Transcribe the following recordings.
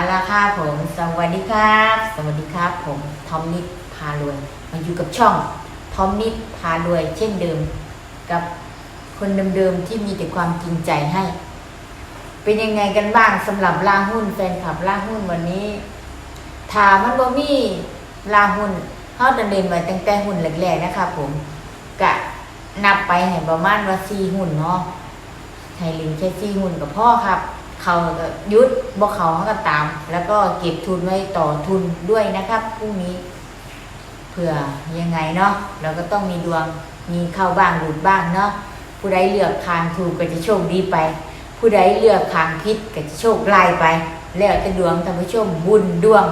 อาละค่ะผม สวัสดีครับ สวัสดีครับ ผมทอมนิดพารวย มาอยู่กับช่องทอมนิดพารวย เช่นเดิม กับคนเดิมๆที่มีแต่ความจริงใจให้ เป็นยังไงกันบ้างสำหรับล่าหุ้นแฟนคลับล่าหุ้นวันนี้ถามมันบ่มีลาหุ้นเขาดำเนินมาตั้งแต่หุ้นแรกๆนะครับผมกะนับไปให้ประมาณว่าสี่หุ้นเนาะให้ลิงแค่สี่หุ้นกับพ่อครับ เขาก็ยุดบ่เขาเขาก็ตาม แล้วก็เก็บทุนไว้ต่อทุนด้วยนะครับพรุ่งนี้เผื่อยังไงเนาะเราก็ต้องมีดวงมีเข้าบ้างหลุดบ้างเนาะผู้ใดเลือกทางถูกก็จะโชคดีไป ผู้ใดเลือกทางผิดก็จะโชคร้ายไป แล้วแต่ดวงท่านผู้ชมบุญดวง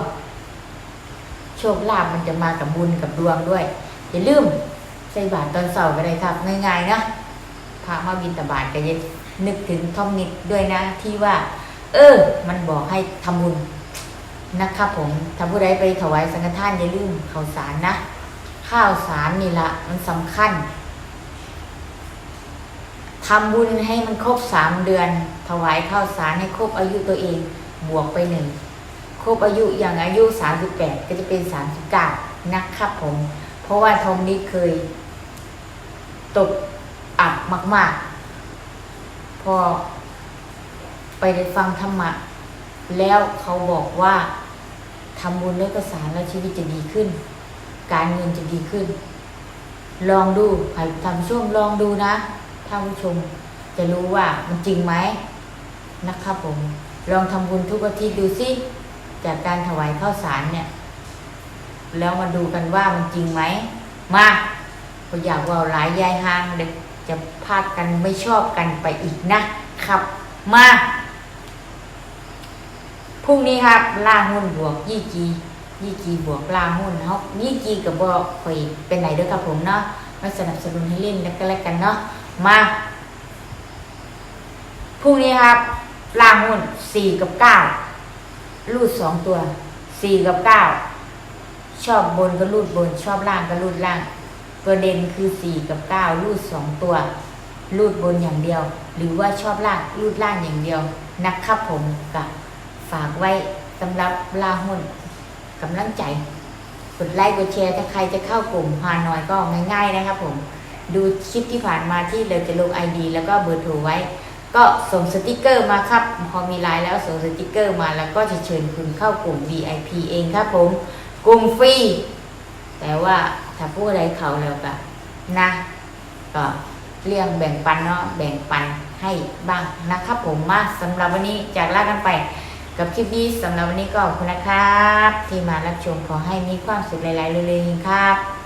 โชคลาภมันจะมากับบุญกับดวงด้วยอย่าลืมใส่บาตรตอนเสาร์ก็ได้ครับง่ายๆนะ พามาบินตบาตก็จะนึกถึงท่องนิดด้วยนะ ที่ว่า เออ มันบอกให้ทำบุญนะครับผมถ้าผู้ใดไปถวายสังฆทานอย่าลืมข้าวสารนะ ข้าวสารนี่ละมันสำคัญทำบุญให้มันครบสามเดือน ถวายข้าวสารให้ครบอายุตัวเอง บวกไปหนึ่งครบอายุอย่างอายุ 38 ก็จะเป็น39นะครับผม เพราะว่าทอมนี้เคย ตก อับมาก ๆ พอ ไปได้ฟังธรรมะ แล้วเขาบอกว่าทำบุญด้วยกสารแล้วชีวิตจะดีขึ้น การเงินจะดีขึ้น ลองดูใครทำช่วงลองดูนะท่านผู้ชมจะรู้ว่ามันจริงไหมนะครับผม ลองทำบุญทุกอาทิตย์ดูสิจากการถวายข้าวสารเนี่ย แล้วมาดูกันว่ามันจริงไหมมาก็อยากว่าหลายยายห้างเด็ก จะพาดกันไม่ชอบกันไปอีกนะครับ มาพรุ่งนี้ครับล่าหุ้นบวกยี่จียี่จีบวกล่าหุ้นเขายี่จีกับบอกคอยเป็นไหนด้อครับผมเนาะมาสนับสนุนให้เล่นแล้วก็แล้วกันเนาะมาพรุ่งนี้ครับล่าหุ้นสี่กับเก้ารูดสองตัวสี่กับเก้าชอบบนก็รูดบน ชอบล่างก็รูดล่าง ตัวเด่นคือสี่กับเก้ารูดสองตัว รูดบนอย่างเดียว หรือว่าชอบล่างรูดล่างอย่างเดียวนะครับผมกับฝากไว้สำหรับลาหุ้นกำลังใจ กดไลค์กดแชร์ถ้าใครจะเข้ากลุ่มฮานอยก็ง่ายๆนะครับผมดูคลิปที่ผ่านมาที่เราจะลง ID แล้วก็เบอร์โทรไว้ ก็ส่งสติกเกอร์มาครับ พอมีไลน์แล้วส่งสติกเกอร์มาแล้วก็จะเชิญคุณเข้ากลุ่ม VIP เองครับผม กลุ่มฟรี แต่ว่าถ้าผู้ใดเขาแล้วก็นะ ก็เรื่องแบ่งปันเนาะแบ่งปันให้บ้างนะครับผมมาสำหรับวันนี้จากลากันไปกับคลิปนี้สำหรับวันนี้ก็ขอบคุณนะครับ ที่มารับชมขอให้มีความสุขหลายๆเรื่อยๆครับ